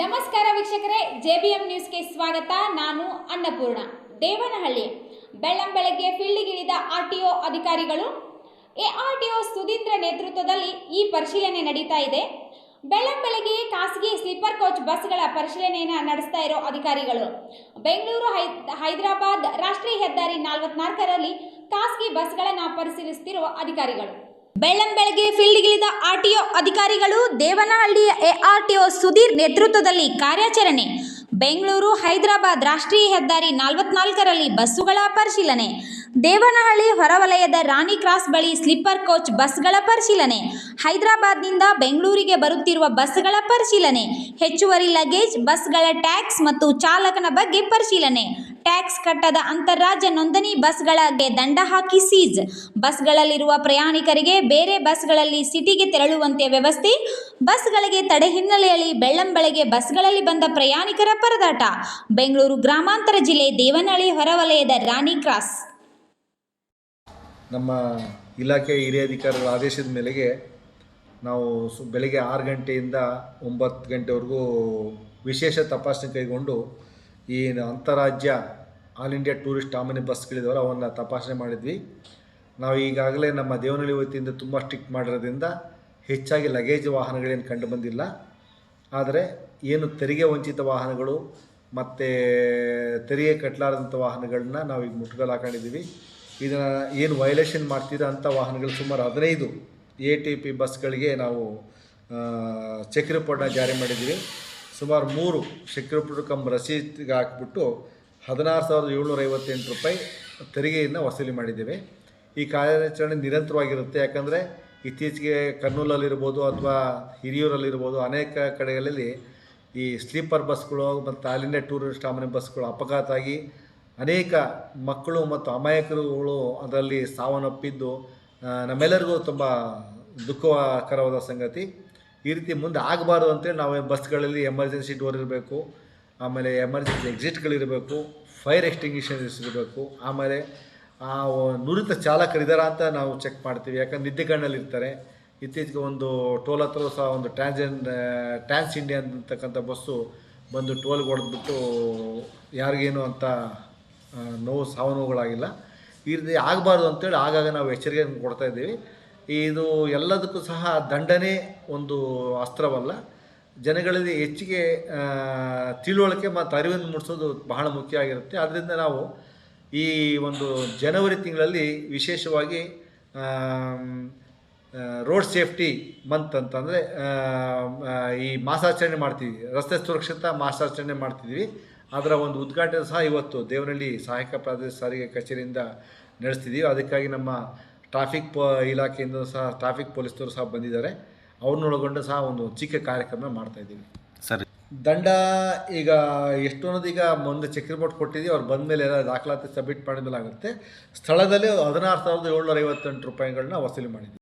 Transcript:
ನಮಸ್ಕಾರ ವೀಕ್ಷಕರೇ J B M ನ್ಯೂಸ್ಗೆ ಸ್ವಾಗತ. ನಾನು ಅನ್ನಪೂರ್ಣ. ದೇವನಹಳ್ಳಿ. ಬೆಳ್ಳಂಬೆಳಗ್ಗೆ ಫೀಲ್ಡ್ಗಿಳಿದ ಒ ಅಧಿಕಾರಿಗಳು ಎಆರ್ಟಿಒ ಸುಧೀಂದ್ರ ನೇತೃತ್ವದಲ್ಲಿ ಈ ಪರಿಶೀಲನೆ ನಡೀತಾ ಇದೆ. ಬೆಳ್ಳಂಬೆಳಗ್ಗೆ ಖಾಸಗಿ ಸ್ಲೀಪರ್ ಕೋಚ್ ಬಸ್ಗಳ ಪರಿಶೀಲನೆಯನ್ನು ನಡೆಸ್ತಾ ಇರೋ ಅಧಿಕಾರಿಗಳು. ಬೆಂಗಳೂರು ಹೈ, ಹೈದರಾಬಾದ್ ರಾಷ್ಟ್ರೀಯ ಹೆದ್ದಾರಿ ನಲವತ್ನಾಲ್ಕರಲ್ಲಿ ಖಾಸಗಿ ಬಸ್ಗಳನ್ನು ಪರಿಶೀಲಿಸುತ್ತಿರುವ ಅಧಿಕಾರಿಗಳು. ಬೆಳ್ಳಂಬೆಳಗ್ಗೆ ಫೀಲ್ಡ್ಗಿಳಿದ ಆರ್ಟಿಒ ಅಧಿಕಾರಿಗಳು ದೇವನಹಳ್ಳಿಯ ಎಆರ್ಟಿಒ ಸುಧೀರ್ ನೇತೃತ್ವದಲ್ಲಿ ಕಾರ್ಯಾಚರಣೆ. ಬೆಂಗಳೂರು, ಹೈದರಾಬಾದ್ ರಾಷ್ಟ್ರೀಯ ಹೆದ್ದಾರಿ ನಲವತ್ನಾಲ್ಕರಲ್ಲಿ ಬಸ್ಸುಗಳ ಪರಿಶೀಲನೆ. ದೇವನಹಳ್ಳಿ ಹೊರವಲಯದ ರಾಣಿ ಕ್ರಾಸ್ ಬಳಿ ಸ್ಲೀಪರ್ ಕೋಚ್ ಬಸ್ಗಳ ಪರಿಶೀಲನೆ. ಹೈದರಾಬಾದ್ನಿಂದ ಬೆಂಗಳೂರಿಗೆ ಬರುತ್ತಿರುವ ಬಸ್ಗಳ ಪರಿಶೀಲನೆ. ಹೆಚ್ಚುವರಿ ಲಗೇಜ್, ಬಸ್ಗಳ ಟ್ಯಾಕ್ಸ್ ಮತ್ತು ಚಾಲಕನ ಬಗ್ಗೆ ಪರಿಶೀಲನೆ. ಟ್ಯಾಕ್ಸ್ ಕಟ್ಟದ ಅಂತಾರಾಜ್ಯ ನೋಂದಣಿ ಬಸ್ಗಳಿಗೆ ದಂಡ ಹಾಕಿ ಸೀಜ್. ಬಸ್ಗಳಲ್ಲಿರುವ ಪ್ರಯಾಣಿಕರಿಗೆ ಬೇರೆ ಬಸ್ಗಳಲ್ಲಿ ಸಿಟಿಗೆ ತೆರಳುವಂತೆ ವ್ಯವಸ್ಥೆ. ಬಸ್ಗಳಿಗೆ ತಡೆ ಹಿನ್ನೆಲೆಯಲ್ಲಿ ಬೆಳ್ಳಂಬಳಿಗೆ ಬಸ್ಗಳಲ್ಲಿ ಬಂದ ಪ್ರಯಾಣಿಕರ ಪರದಾಟ. ಬೆಂಗಳೂರು ಗ್ರಾಮಾಂತರ ಜಿಲ್ಲೆ ದೇವನಹಳ್ಳಿ ಹೊರವಲಯದ ರಾಣಿ ಕ್ರಾಸ್. ನಮ್ಮ ಇಲಾಖೆ ಹಿರಿಯ ಅಧಿಕಾರಿಗಳ ಆದೇಶದ ಮೇರೆಗೆ ನಾವು ಬೆಳಗ್ಗೆ ಆರು ಗಂಟೆಯಿಂದ ಒಂಬತ್ತು ಗಂಟೆವರೆಗೂ ವಿಶೇಷ ತಪಾಸಣೆ ಕೈಗೊಂಡು ಈ ಅಂತಾರಾಜ್ಯ ಆಲ್ ಇಂಡಿಯಾ ಟೂರಿಸ್ಟ್ ಆಮನಿ ಬಸ್ಗಳಿದಾವಲ್ಲ ಅವನ್ನು ತಪಾಸಣೆ ಮಾಡಿದ್ವಿ. ನಾವು ಈಗಾಗಲೇ ನಮ್ಮ ದೇವನಹಳ್ಳಿ ವತಿಯಿಂದ ತುಂಬ ಸ್ಟ್ರಿಕ್ಟ್ ಮಾಡಿರೋದ್ರಿಂದ ಹೆಚ್ಚಾಗಿ ಲಗೇಜ್ ವಾಹನಗಳೇನು ಕಂಡು ಬಂದಿಲ್ಲ. ಆದರೆ ಏನು ತೆರಿಗೆ ವಂಚಿತ ವಾಹನಗಳು ಮತ್ತು ತೆರಿಗೆ ಕಟ್ಟಲಾರದಂಥ ವಾಹನಗಳನ್ನ ನಾವು ಈಗ ಮುಟ್ಟುಗೋಲು ಹಾಕೊಂಡಿದ್ದೀವಿ. ಇದನ್ನು ಏನು ವೈಲೇಷನ್ ಮಾಡ್ತಿರೋ ಅಂಥ ವಾಹನಗಳು ಸುಮಾರು ಹದಿನೈದು ಎ ಟಿ ಪಿ ಬಸ್ಗಳಿಗೆ ನಾವು ಚೆಕ್ ರಿಪೋರ್ಟ್ನ ಜಾರಿ ಮಾಡಿದ್ದೀವಿ. ಸುಮಾರು ಮೂರು ಚೆಕ್ ರಿಪೋರ್ಟ್ ಕಮ್ ರಸೀದಿಗೆ ಹಾಕ್ಬಿಟ್ಟು ಹದಿನಾರು ಸಾವಿರದ ಏಳ್ನೂರ ಐವತ್ತೆಂಟು ರೂಪಾಯಿ ತೆರಿಗೆಯನ್ನು ವಸೂಲಿ ಮಾಡಿದ್ದೇವೆ. ಈ ಕಾರ್ಯಾಚರಣೆ ನಿರಂತರವಾಗಿರುತ್ತೆ. ಯಾಕಂದರೆ ಇತ್ತೀಚೆಗೆ ಕರ್ನೂಲಲ್ಲಿರ್ಬೋದು ಅಥವಾ ಹಿರಿಯೂರಲ್ಲಿರ್ಬೋದು ಅನೇಕ ಕಡೆಗಳಲ್ಲಿ ಈ ಸ್ಲೀಪರ್ ಬಸ್ಗಳು ಮತ್ತು ಇಂಡಿಯಾ ಟೂರಿಸ್ಟ್ ಆಮನೆ ಬಸ್ಗಳು ಅಪಘಾತ ಆಗಿ ಅನೇಕ ಮಕ್ಕಳು ಮತ್ತು ಅಮಾಯಕರುಗಳು ಅದರಲ್ಲಿ ಸಾವನ್ನಪ್ಪಿದ್ದು ನಮ್ಮೆಲ್ಲರಿಗೂ ತುಂಬ ದುಃಖಕರವಾದ ಸಂಗತಿ. ಈ ರೀತಿ ಮುಂದೆ ಆಗಬಾರ್ದು ಅಂತೇಳಿ ನಾವು ಬಸ್ಗಳಲ್ಲಿ ಎಮರ್ಜೆನ್ಸಿ ಡೋರ್ ಇರಬೇಕು, ಆಮೇಲೆ ಎಮರ್ಜೆನ್ಸಿ ಎಕ್ಸಿಟ್ಗಳಿರಬೇಕು, ಫೈರ್ ಎಕ್ಸ್ಟಿಂಗ್ವಿಷರ್ಸ್ ಇರಬೇಕು, ಆಮೇಲೆ, ಆ ನುರಿತ ಚಾಲಕರಿದ್ದಾರಾ ಅಂತ ನಾವು ಚೆಕ್ ಮಾಡ್ತೀವಿ. ಯಾಕಂದ್ರೆ ನಿದ್ದೆಗಣ್ಣಲ್ಲಿ ಇರ್ತಾರೆ. ಇತ್ತೀಚೆಗೆ ಒಂದು ಟೋಲ್ ಹತ್ರ ಸಹ ಒಂದು ಟ್ರಾನ್ಸ್ಜೆನ್ ಟ್ರಾನ್ಸ್ ಇಂಡಿಯಾ ಅಂತಕ್ಕಂಥ ಬಸ್ಸು ಬಂದು ಟೋಲ್ಗೆ ಹೊಡೆದ್ಬಿಟ್ಟು ಯಾರಿಗೇನು ಅಂತ ನೋವು ಸಾವು ನೋವುಗಳಾಗಿಲ್ಲ ಈ ರೀತಿ ಆಗಬಾರ್ದು ಅಂತೇಳಿ ಆಗಾಗ ನಾವು ಎಚ್ಚರಿಕೆಯನ್ನು ಕೊಡ್ತಾ ಇದ್ದೀವಿ. ಇದು ಎಲ್ಲದಕ್ಕೂ ಸಹ ದಂಡನೆ ಒಂದು ಅಸ್ತ್ರವಲ್ಲ. ಜನಗಳಲ್ಲಿ ಹೆಚ್ಚಿಗೆ ತಿಳುವಳಿಕೆ ಮತ್ತು ಅರಿವನ್ನು ಮೂಡಿಸೋದು ಬಹಳ ಮುಖ್ಯ ಆಗಿರುತ್ತೆ. ಆದ್ದರಿಂದ ನಾವು ಈ ಒಂದು ಜನವರಿ ತಿಂಗಳಲ್ಲಿ ವಿಶೇಷವಾಗಿ ರೋಡ್ ಸೇಫ್ಟಿ ಮಂತ್ ಅಂತಂದರೆ ಈ ಮಾಸಾಚರಣೆ ಮಾಡ್ತೀವಿ. ರಸ್ತೆ ಸುರಕ್ಷತಾ ಮಾಸಾಚರಣೆ ಮಾಡ್ತಿದ್ವಿ. ಅದರ ಒಂದು ಉದ್ಘಾಟನೆ ಸಹ ಇವತ್ತು ದೇವನಹಳ್ಳಿ ಸಹಾಯಕ ಪ್ರಾದೇಶಿಕ ಸಾರಿಗೆ ಕಚೇರಿಯಿಂದ ನಡೆಸ್ತಿದ್ದೀವಿ. ಅದಕ್ಕಾಗಿ ನಮ್ಮ ಟ್ರಾಫಿಕ್ ಪ ಇಲಾಖೆಯಿಂದ ಸಹ ಟ್ರಾಫಿಕ್ ಪೊಲೀಸ್ನವರು ಸಹ ಬಂದಿದ್ದಾರೆ. ಅವ್ರನ್ನೊಳಗೊಂಡು ಸಹ ಒಂದು ಚಿಕ್ಕ ಕಾರ್ಯಕ್ರಮ ಮಾಡ್ತಾಯಿದ್ದೀವಿ ಸರಿ. ದಂಡ ಈಗ ಎಷ್ಟು ಅನ್ನೋದು ಈಗ ಮುಂದೆ ಚೆಕ್ ರಿಪೋರ್ಟ್ ಕೊಟ್ಟಿದ್ದೀವಿ ಅವ್ರು ಬಂದ ಮೇಲೆ ಎಲ್ಲ ದಾಖಲಾತಿ ಸಬ್ಮಿಟ್ ಮಾಡಿದ್ಮೇಲೆ ಆಗುತ್ತೆ. ಸ್ಥಳದಲ್ಲಿ ಹದಿನಾರು ಸಾವಿರದ ಏಳ್ನೂರ ಐವತ್ತೆಂಟು ರೂಪಾಯಿಗಳನ್ನ ವಸೂಲಿ ಮಾಡಿದ್ದೀವಿ